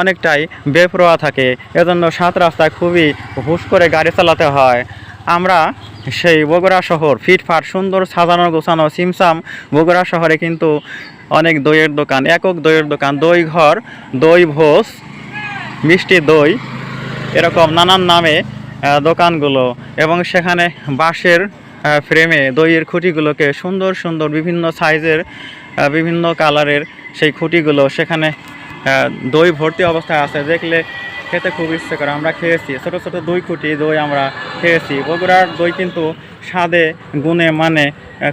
অনেকটাই বেপরোয়া থাকে। এজন্য সাত রাস্তায় খুবই হুশ করে গাড়ি চালাতে হয়। আমরা সেই বগুড়া শহর ফিটফাট, সুন্দর সাজানো গোছানো সিমসাম বগুড়া শহরে কিন্তু অনেক দইয়ের দোকান, একক দইয়ের দোকান, দই ঘর, দই ভোজ, মিষ্টি দই, এরকম নানান নামে দোকানগুলো এবং সেখানে বাঁশের ফ্রেমে দইয়ের খুঁটিগুলোকে সুন্দর সুন্দর বিভিন্ন সাইজের বিভিন্ন কালারের সেই খুঁটিগুলো সেখানে দই ভর্তি অবস্থায় আছে, দেখলে খেতে খুব ইচ্ছে করে। আমরা খেয়েছি, ছোট ছোট দই খুঁটি দই আমরা খেয়েছি। বগুড়ার দই কিন্তু স্বাদে, গুণে মানে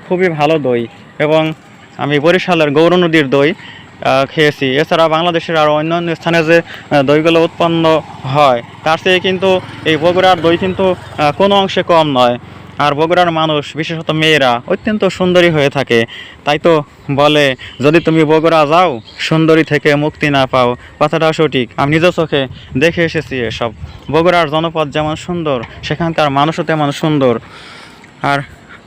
খুবই ভালো দই এবং আমি বরিশালের গৌর নদীর দই খেয়েছি। এছাড়া বাংলাদেশের আরও অন্যান্য স্থানে যে দইগুলো উৎপন্ন হয়, তার চেয়ে কিন্তু এই বগুড়ার দই কিন্তু কোনো অংশে কম নয়। আর বগুড়ার মানুষ, বিশেষত মেয়েরা, অত্যন্ত সুন্দরী হয়ে থাকে। তাই তো বলে, যদি তুমি বগুড়া যাও, সুন্দরী থেকে মুক্তি না পাও, কথাটা সঠিক। আমি নিজ চোখে দেখে এসেছি এসব। বগুড়ার জনপদ যেমন সুন্দর, সেখানকার মানুষও তেমন সুন্দর। আর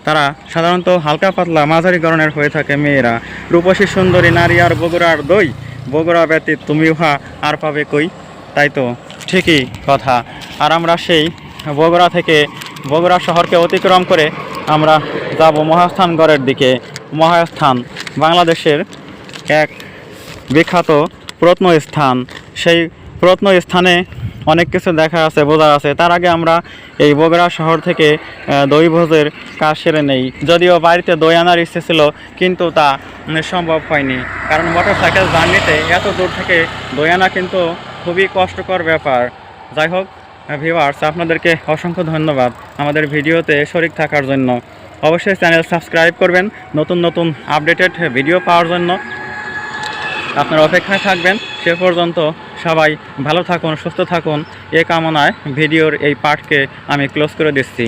তারা সাধারণত হালকা পাতলা মাঝারি গরনের হয়ে থাকে মেয়েরা। রূপসী সুন্দরী নারী আর বগুড়ার দই। বগুড়া ব্যতীত তুমি উহা আর পাবে কই? তাই তো ঠিকই কথা। আর আমরা সেই বগুড়া থেকে বগুড়া শহরকে অতিক্রম করে আমরা যাব মহাস্থানগড়ের দিকে। মহাস্থান বাংলাদেশের এক বিখ্যাত প্রত্নস্থান। সেই প্রত্নস্থানে অনেক কিছু দেখা আছে, বোঝা আছে। তার আগে আমরা এই বগুড়া শহর থেকে দই ভোজের কাজ সেরে নেই। যদিও বাড়িতে দই আনার ইচ্ছে ছিল, কিন্তু তা সম্ভব হয়নি। কারণ মোটর সাইকেল জার্নিতে এত দূর থেকে দই আনা কিন্তু খুবই কষ্টকর ব্যাপার। যাই হোক ভিউয়ার্স আপনাদেরকে অসংখ্য ধন্যবাদ আমাদের ভিডিওতে শরিক থাকার জন্য। অবশ্যই চ্যানেল সাবস্ক্রাইব করবেন, নতুন নতুন আপডেটেড ভিডিও পাওয়ার জন্য। আপনার অপেক্ষায় থাকবেন, সে পর্যন্ত সবাই ভালো থাকুন, সুস্থ থাকুন। এ কামনায় ভিডিওর এই পার্টকে আমি ক্লোজ করে দিচ্ছি।